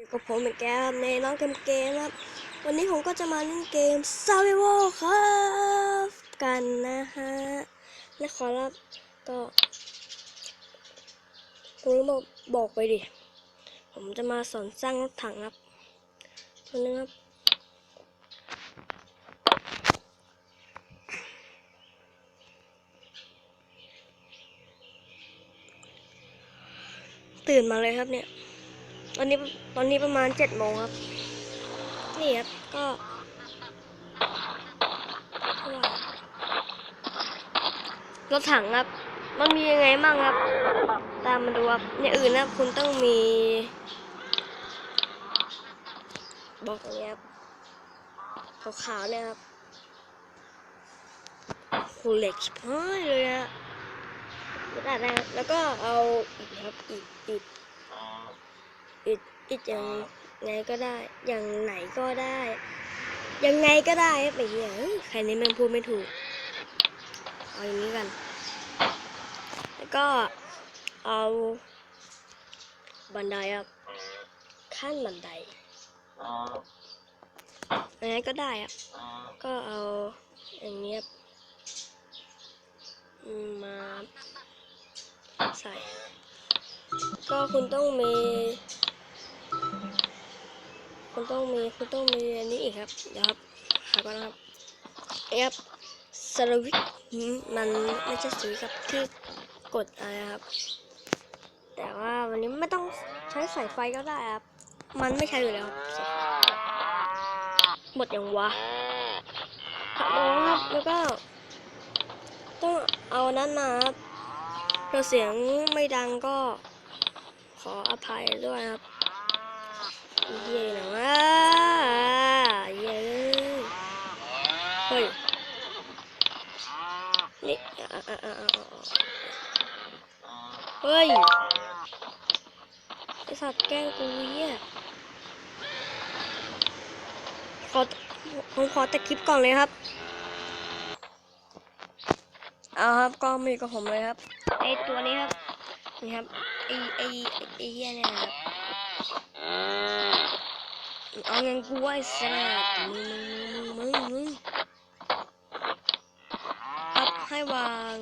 อยู่กับผมเหมือนแกในน้องเกมเกมครับ วันนี้ผมก็จะมาเล่นเกม Survival ครับกันนะฮะและขอรับก็คุณรู้บอกบอกไปดิ ผมจะมาสอนสร้างรถถังครับตัวนึงครับตื่นมาเลยครับเนี่ย อนนี้ตอนนี้ประมาณเจ็ดโมงครับ นี่ครับ ก็รถถังครับ มันมียังไงบ้างครับ ตามมาดูครับเนี่ยอื่นนะครับคุณต้องมี บอกอย่างเงี้ยครับขาวๆเนี่ยครับโหเหล็กชิบหายเลยอะกระดาษนะครับแล้วก็เอาอีกครับอีกอีก อิดอิดยังไงก็ได้อย่างไหนก็ได้ ยังไงก็ได้ครับไอ้เหี้ยเอ้ยใครนี่แม่งพูดไม่ถูก เอาอย่างนี้กัน แล้วก็เอาบันไดครับขั้นบันไดยังไงก็ได้ครับก็เอาอย่างนี้ครับอืมมาใส่ ก็คุณต้องมี คุณต้องมีคุณต้องมีอันนี้อีกครับเดี๋ยวครับหาก่อนนะครับเอฟสลวิกมันไม่ใช่สวิกครับที่กดอะไรครับ แต่ว่าวันนี้ไม่ต้องใช้สายไฟก็ได้ครับ มันไม่ใช้อยู่แล้วครับหมดอย่างวะครับน้อครับแล้วก็ ต้องเอานั้นมาครับถ้าเสียงไม่ดังก็ขออภัยด้วยครับ เหี้ยนะว่าเหี้ยเฮ้ยนี่อะอะอะอะอะอะเฮ้ยไอสัตว์แกล้งกูเหี้ยขอผมขอแต่คลิปก่อนเลยครับ เอาครับก็มีกับผมเลยครับไอตัวนี้ครับ นี่ครับไอไอไอเหี้ยเนี่ยครับ เอาเงินกูไว้สลัดมึงมึงมึงมึงมึงครับให้วาง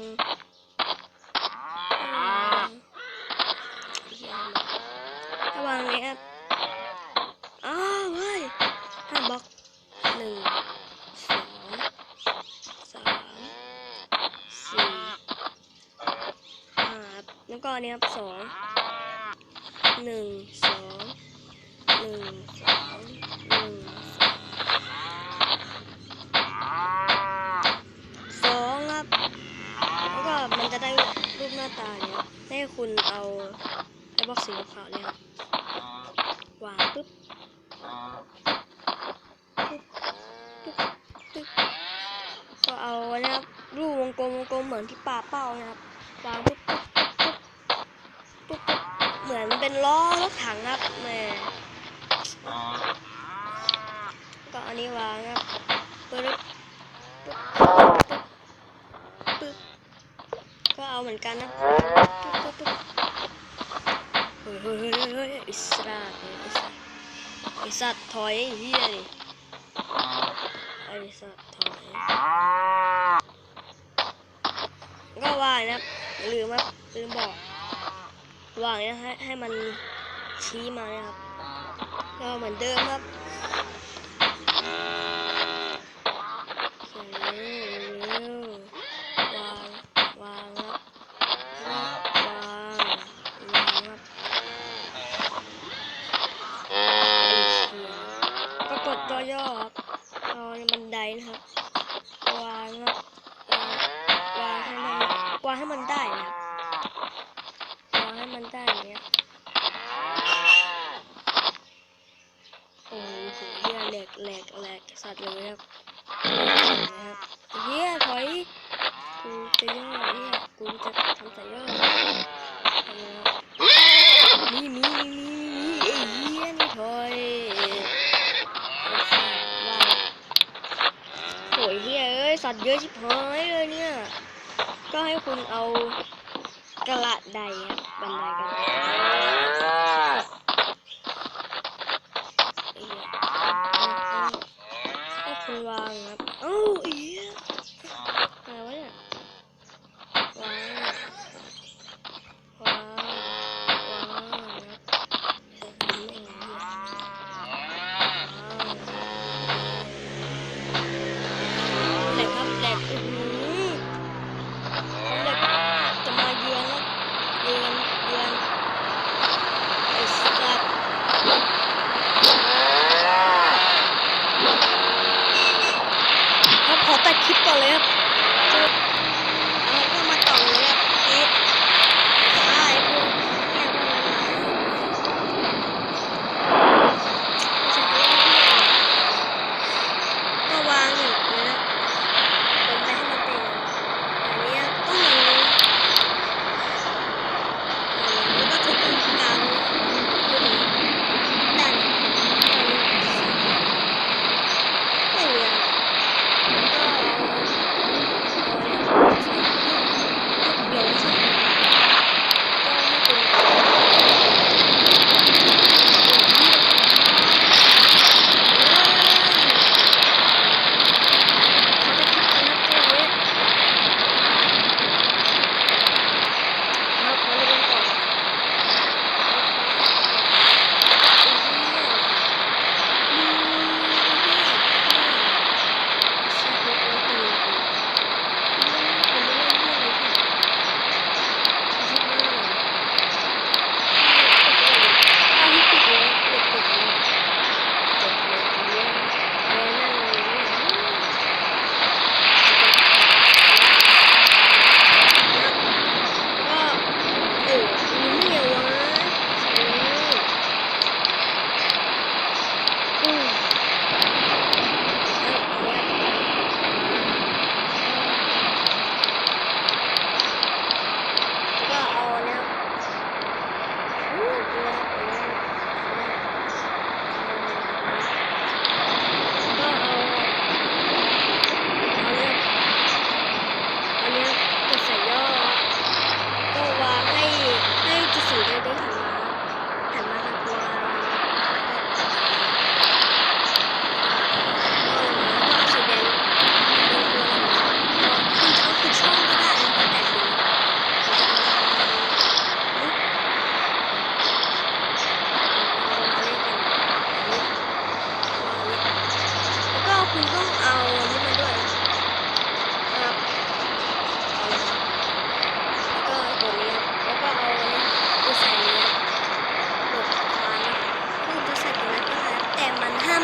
ให้วางเหี้ยครับอ้าวเฮ้ยห้าบล็อกหนึ่งสองสามสี่ห้าแล้วก็อันนี้ครับสองหนึ่งสอง หนึ่งสองหนึ่งสองครับ แล้วก็มันจะได้รูปหน้าตาเนี่ยให้คุณเอาไอ้บล็อกสีขาวเนี่ยครับวางปุ๊บปุ๊บปุ๊บปุ๊บก็เอานเนี่ยครับรูปวงกลมวงกลมเหมือนที่ปาเป้านะครับวางปุ๊บปุ๊บปุ๊บปุ๊บปุ๊บเหมือนเป็นล้อรถถังครับแหม ก็อันนี้วางครับปึ๊บปึ๊บปึ๊บก็เอาเหมือนกันนะปึ๊บปึ๊บปึ๊บเฮ้ยเฮ้ยเฮ้ยอิสระไอสัตว์ไอสัตว์ถอยเฮียดิไอสัตว์ถอยก็วางนะลืมครับลืมบอกวางนี่ยให้ให้มันชี้มานะครับ ก็เหมือนเดิมครับวานวานครับวานวานวานวานกดย่อครับเอาในบันไดนะครับวางครับวางวางให้มันวางให้มันได้นะครับวางให้มันได้เงี้ยโอ้โหเฮีย แหลกแหลกสัตว์เลยครับนะครับเฮียถอยกูจะย่อเฮียกูจะทำสายย่อมีมีมีมีมีไอ้เฮียนี่ถอยไอ้สัตว์ว่าโอ้ยเฮียเอ้ยสัตว์เยอะชิบหายเลยเนี่ย ก็ให้คุณเอากระไดครับบันไดกร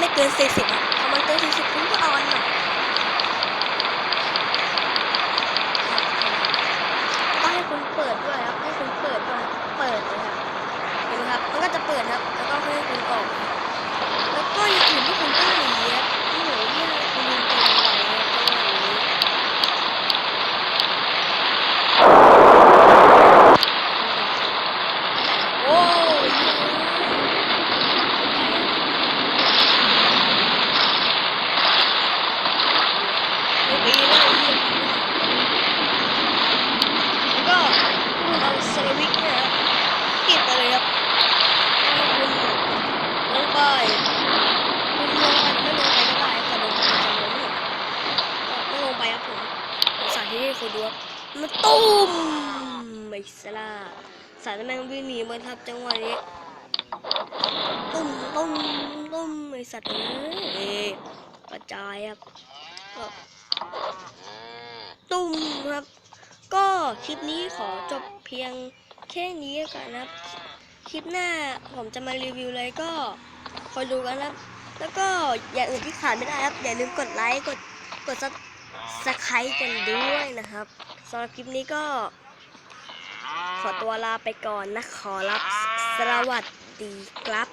ไม่เกินสี่สิบอะพอมันเกินสี่สิบคุณก็เอาอันใหม่ต้องให้คุณเปิดด้วยครับให้คุณเปิดด้วยเปิดเลยครับเห็นไหมครับมันก็จะเปิดครับ แล้วก็ให้คุณออก แล้วก็อย่างอื่นที่คุณต้องหนีครับโอ้โหเนี่ยคุณลืมตัวอะไรครับจังหวะนี้โอ้ย ไม่ปีเลยแล้วก็คุณเอาสลวิกเนี่ยครับปิดไปเลยครับให้คุณลงไปคุณลงไปหรือไม่ลงไปก็ได้แต่ลงไปจะมองไม่เห็นก็ไม่ลงไปครับผมผมสาธิตให้คุณดูครับ มันตุ้มไม่สละสารแมงวิ่งหนีมันครับจังหวะนี้ตุ้มตุ้มตุ้มไอสัตว์เอ้ยกระจายครับก็ตุ้มครับ ก็คลิปนี้ขอจบเพียงแค่นี้ก่อนนะครับ คลิปหน้าผมจะมารีวิวเลยก็คอยดูกันนะครับ แล้วก็อย่างอื่นที่ขาดไม่ได้ครับ อย่าลืมกดไลค์กดกดซับสไครต์กันด้วยนะครับ สำหรับคลิปนี้ก็ ขอตัวลาไปก่อนนะขอรับสวัสดีครับ